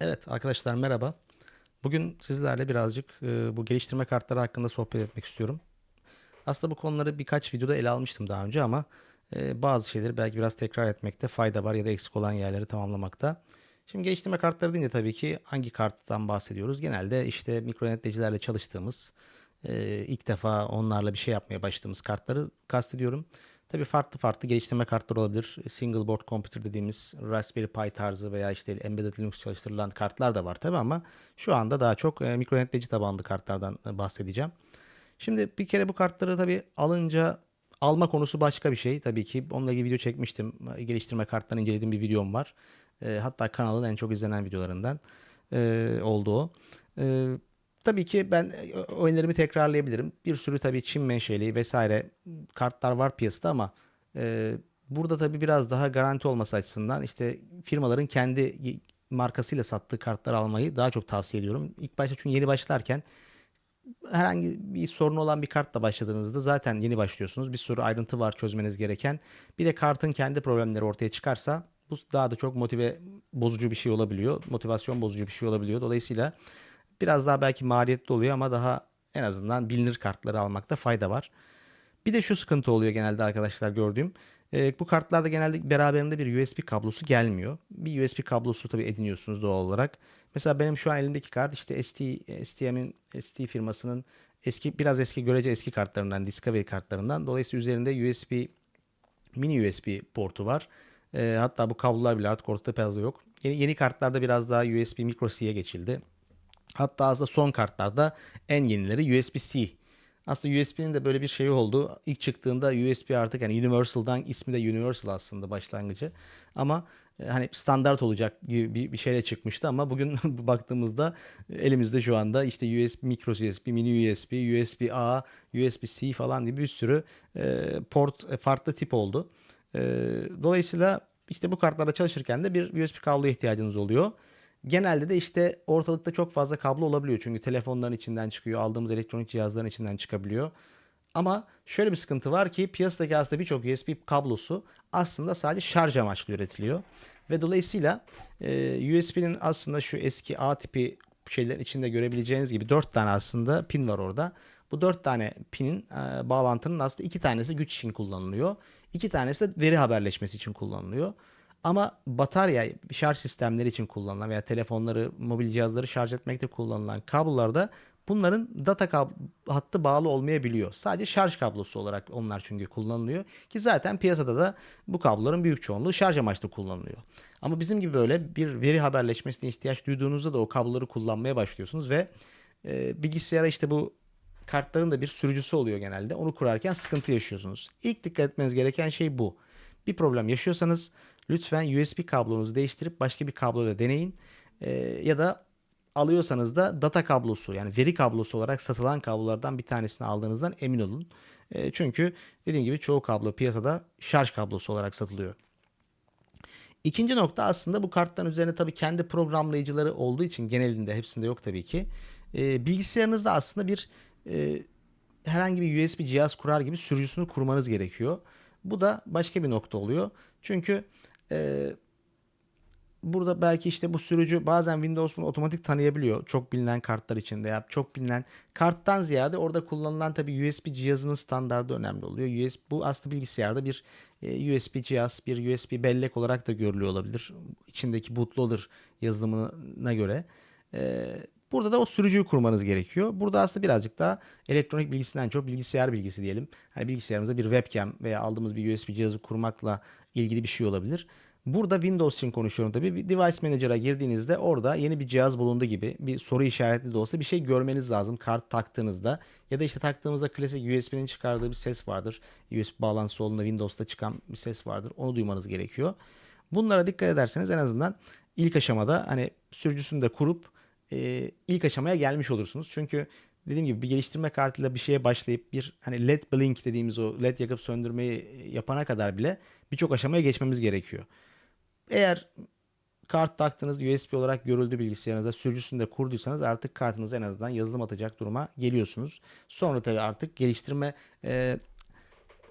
Evet arkadaşlar merhaba. Bugün sizlerle birazcık e, bu geliştirme kartları hakkında sohbet etmek istiyorum. Aslında bu konuları birkaç videoda ele almıştım daha önce ama e, bazı şeyleri belki biraz tekrar etmekte fayda var ya da eksik olan yerleri tamamlamakta. Şimdi geliştirme kartları deyince tabii ki hangi karttan bahsediyoruz? Genelde işte mikronetleyicilerle çalıştığımız, e, ilk defa onlarla bir şey yapmaya başladığımız kartları kastediyorum. Tabii farklı farklı geliştirme kartları olabilir. Single board computer dediğimiz Raspberry Pi tarzı veya işte embedded Linux çalıştırılan kartlar da var tabii ama şu anda daha çok e, mikronetleyici tabanlı kartlardan e, bahsedeceğim. Şimdi bir kere bu kartları tabii alınca alma konusu başka bir şey. Tabii ki onunla ilgili video çekmiştim. Geliştirme kartlarını incelediğim bir videom var. E, hatta kanalın en çok izlenen videolarından e, oldu o. E, tabii ki ben e, oyunlarımı tekrarlayabilirim. Bir sürü tabii Çin menşeli vesaire kartlar var piyasada ama e, burada tabii biraz daha garanti olması açısından işte firmaların kendi markasıyla sattığı kartları almayı daha çok tavsiye ediyorum. İlk başta çünkü yeni başlarken herhangi bir sorunu olan bir kartla başladığınızda zaten yeni başlıyorsunuz. Bir sürü ayrıntı var çözmeniz gereken. Bir de kartın kendi problemleri ortaya çıkarsa bu daha da çok motive bozucu bir şey olabiliyor. Motivasyon bozucu bir şey olabiliyor. Dolayısıyla biraz daha belki maliyetli oluyor ama daha en azından bilinir kartları almakta fayda var. Bir de şu sıkıntı oluyor genelde arkadaşlar gördüğüm. E, bu kartlarda genelde beraberinde bir USB kablosu gelmiyor. Bir USB kablosu tabii ediniyorsunuz doğal olarak. Mesela benim şu an elimdeki kart işte ST, STM'in ST firmasının eski biraz eski görece eski kartlarından Discovery kartlarından. Dolayısıyla üzerinde USB mini USB portu var. E, hatta bu kablolar bile artık ortada fazla yok. Yeni, yeni kartlarda biraz daha USB micro C'ye geçildi. Hatta aslında son kartlarda en yenileri USB-C. Aslında USB'nin de böyle bir şey oldu. İlk çıktığında USB artık yani Universal'dan ismi de Universal aslında başlangıcı. Ama e, hani standart olacak gibi bir, bir şeyle çıkmıştı ama bugün baktığımızda elimizde şu anda işte USB, micro USB, mini USB, USB A, USB C falan gibi bir sürü e, port e, farklı tip oldu. Dolayısıyla işte bu kartlarla çalışırken de bir USB kabloya ihtiyacınız oluyor. Genelde de işte ortalıkta çok fazla kablo olabiliyor. Çünkü telefonların içinden çıkıyor, aldığımız elektronik cihazların içinden çıkabiliyor. Ama şöyle bir sıkıntı var ki piyasadaki aslında birçok USB kablosu aslında sadece şarj amaçlı üretiliyor. Ve dolayısıyla e, USB'nin aslında şu eski A tipi şeylerin içinde görebileceğiniz gibi 4 tane aslında pin var orada. Bu 4 tane pinin e, bağlantının aslında 2 tanesi güç için kullanılıyor. 2 tanesi de veri haberleşmesi için kullanılıyor. Ama batarya şarj sistemleri için kullanılan veya telefonları, mobil cihazları şarj etmekte kullanılan kablolarda bunların data kab hattı bağlı olmayabiliyor. Sadece şarj kablosu olarak onlar çünkü kullanılıyor. Ki zaten piyasada da bu kabloların büyük çoğunluğu şarj amaçlı kullanılıyor. Ama bizim gibi böyle bir veri haberleşmesine ihtiyaç duyduğunuzda da o kabloları kullanmaya başlıyorsunuz ve e, bilgisayara işte bu kartların da bir sürücüsü oluyor genelde. Onu kurarken sıkıntı yaşıyorsunuz. İlk dikkat etmeniz gereken şey bu. Bir problem yaşıyorsanız lütfen USB kablonuzu değiştirip başka bir kabloyla deneyin. E, ya da alıyorsanız da data kablosu yani veri kablosu olarak satılan kablolardan bir tanesini aldığınızdan emin olun. E, çünkü dediğim gibi çoğu kablo piyasada şarj kablosu olarak satılıyor. İkinci nokta aslında bu kartların üzerine tabii kendi programlayıcıları olduğu için genelinde hepsinde yok tabii ki. E, bilgisayarınızda aslında bir e, herhangi bir USB cihaz kurar gibi sürücüsünü kurmanız gerekiyor. Bu da başka bir nokta oluyor. Çünkü e, burada belki işte bu sürücü bazen Windows bunu otomatik tanıyabiliyor. Çok bilinen kartlar için veya çok bilinen karttan ziyade orada kullanılan tabii USB cihazının standardı önemli oluyor. USB bu aslında bilgisayarda bir e, USB cihaz, bir USB bellek olarak da görülüyor olabilir. İçindeki bootloader yazılımına göre. E, Burada da o sürücüyü kurmanız gerekiyor. Burada aslında birazcık daha elektronik bilgisinden çok bilgisayar bilgisi diyelim. Hani bilgisayarımızda bir webcam veya aldığımız bir USB cihazı kurmakla ilgili bir şey olabilir. Burada Windows için konuşuyorum tabii. Bir Device Manager'a girdiğinizde orada yeni bir cihaz bulundu gibi bir soru işaretli de olsa bir şey görmeniz lazım kart taktığınızda. Ya da işte taktığımızda klasik USB'nin çıkardığı bir ses vardır. USB bağlantısı olduğunda Windows'ta çıkan bir ses vardır. Onu duymanız gerekiyor. Bunlara dikkat ederseniz en azından ilk aşamada hani sürücüsünü de kurup e, ilk aşamaya gelmiş olursunuz. Çünkü dediğim gibi bir geliştirme kartıyla bir şeye başlayıp bir hani led blink dediğimiz o led yakıp söndürmeyi yapana kadar bile birçok aşamaya geçmemiz gerekiyor. Eğer kart taktığınız USB olarak görüldü bilgisayarınızda sürücüsünü de kurduysanız artık kartınıza en azından yazılım atacak duruma geliyorsunuz. Sonra tabii artık geliştirme e,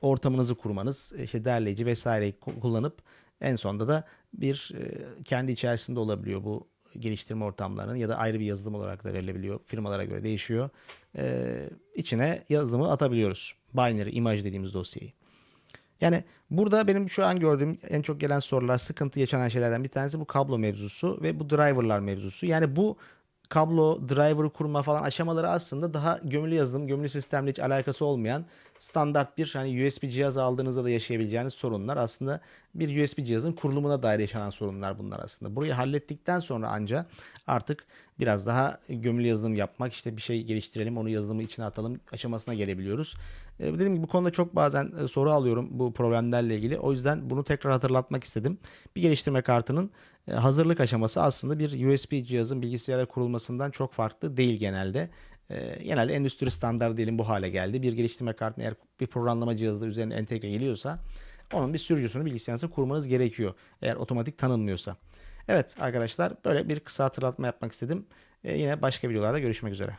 ortamınızı kurmanız, işte derleyici vesaireyi kullanıp en sonunda da bir e, kendi içerisinde olabiliyor bu geliştirme ortamlarının ya da ayrı bir yazılım olarak da verilebiliyor. Firmalara göre değişiyor. Ee, içine yazılımı atabiliyoruz. Binary image dediğimiz dosyayı. Yani burada benim şu an gördüğüm en çok gelen sorular, sıkıntı yaşanan şeylerden bir tanesi bu kablo mevzusu ve bu driverlar mevzusu. Yani bu kablo, driver kurma falan aşamaları aslında daha gömülü yazılım, gömülü sistemle hiç alakası olmayan standart bir hani USB cihaz aldığınızda da yaşayabileceğiniz sorunlar aslında bir USB cihazın kurulumuna dair yaşanan sorunlar bunlar aslında. Burayı hallettikten sonra anca artık biraz daha gömülü yazılım yapmak işte bir şey geliştirelim onu yazılımı içine atalım aşamasına gelebiliyoruz. E, dediğim gibi bu konuda çok bazen e, soru alıyorum bu problemlerle ilgili. O yüzden bunu tekrar hatırlatmak istedim. Bir geliştirme kartının e, hazırlık aşaması aslında bir USB cihazın bilgisayara kurulmasından çok farklı değil genelde. E, genelde endüstri standartı diyelim bu hale geldi. Bir geliştirme kartını eğer bir programlama cihazı üzerine entegre geliyorsa onun bir sürücüsünü bilgisayarınıza kurmanız gerekiyor. Eğer otomatik tanınmıyorsa. Evet arkadaşlar böyle bir kısa hatırlatma yapmak istedim. E, yine başka videolarda görüşmek üzere.